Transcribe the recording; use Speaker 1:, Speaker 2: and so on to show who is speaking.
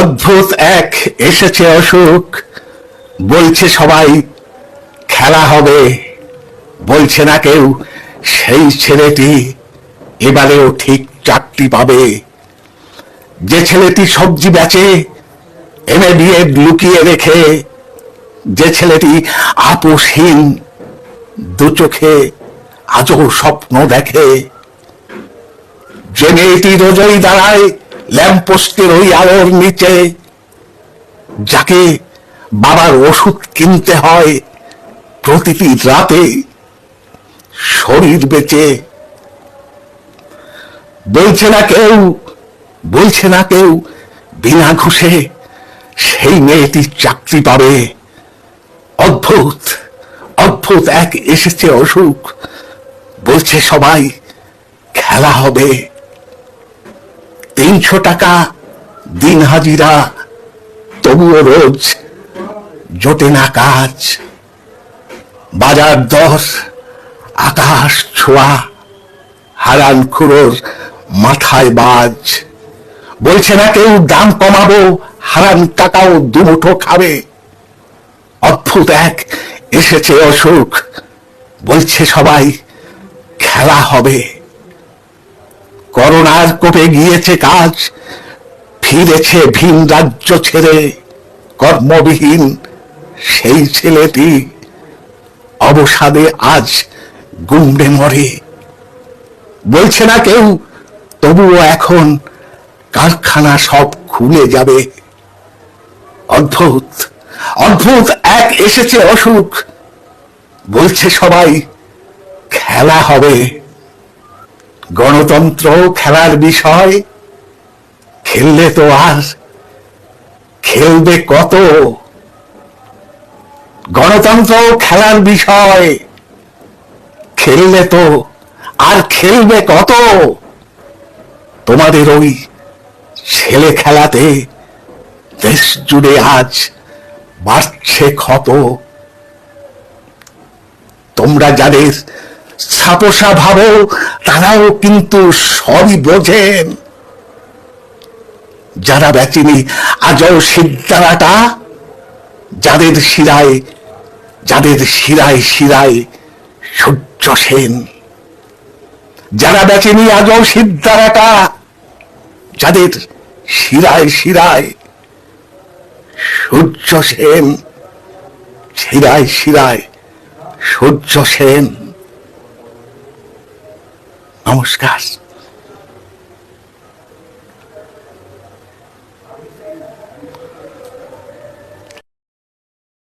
Speaker 1: অদ্ভুত এক এসেছে অসুখ। বলছে সবাই, খেলা হবে। বলছে না কেউ, সেই ছেলেটি এবারেও ঠিক চাকরি পাবে। যে ছেলেটি সবজি বেচে এমএ বিএ লুকিয়ে রেখে, যে ছেলেটি আপোষহীন, দু চোখে আজও স্বপ্ন দেখে। যে মেয়েটি রোজই দাঁড়ায় ল্যাম্পোস্টের ওই আলোর নিচে যাকে বাবার ওষুধ কিনতে হয় প্রতিটি রাতে শরীর বেঁচে। বলছে না কেউ, বলছে না কেউ, বিনা ঘুষে সেই মেয়েটি চাকরি পাবে। অদ্ভুত অদ্ভুত, এক এসেছে অসুখ। বলছে সবাই, খেলা হবে। তিনশো টাকা দিন হাজিরা, তবুও রোজ জোটে না কাজ। বাজার দশ আকাশ ছোঁয়া, হারান খুরোর মাথায় বাজ। বলছে না কেউ দাম কমাবো, হারান টাকাও দুমুঠো খাবে। অদ্ভুত এক এসেছে অসুখ, বলছে সবাই, খেলা হবে। করোনার কোপে গিয়েছে কাজ, ফিরেছে ভিন রাজ্য ছেড়ে। কর্মবিহীন সেই ছেলেটি অবসাদে আজ গুমড়ে মরে। বলছে না কেউ, তবুও এখন কারখানা সব খুলে যাবে। অদ্ভুত অদ্ভুত, এক এসেছে অসুখ। বলছে সবাই, খেলা হবে। গণতন্ত্র খেলার বিষয়। খেললে তো আর খেলবে কত? গণতন্ত্র খেলার বিষয়। খেললে তো আর খেলবে কত? তোমাদের ওই ছেলে খেলাতে দেশ জুড়ে আজ বাড়ছে ক্ষত। তোমরা যাদের সাপোসা ভাবো তারাও কিন্তু সবই বোঝেন। যারা বেচিনি আজও সিদ্ধারাটা যাদের শিরায় যাদের শিরায় শিরায় সূর্য সেন। যারা বেচেনি আজও সিদ্ধারাটা যাদের শিরায় শিরায় সূর্য সেন, শিরায় শিরায় সূর্য সেন। Vamos, Cássio.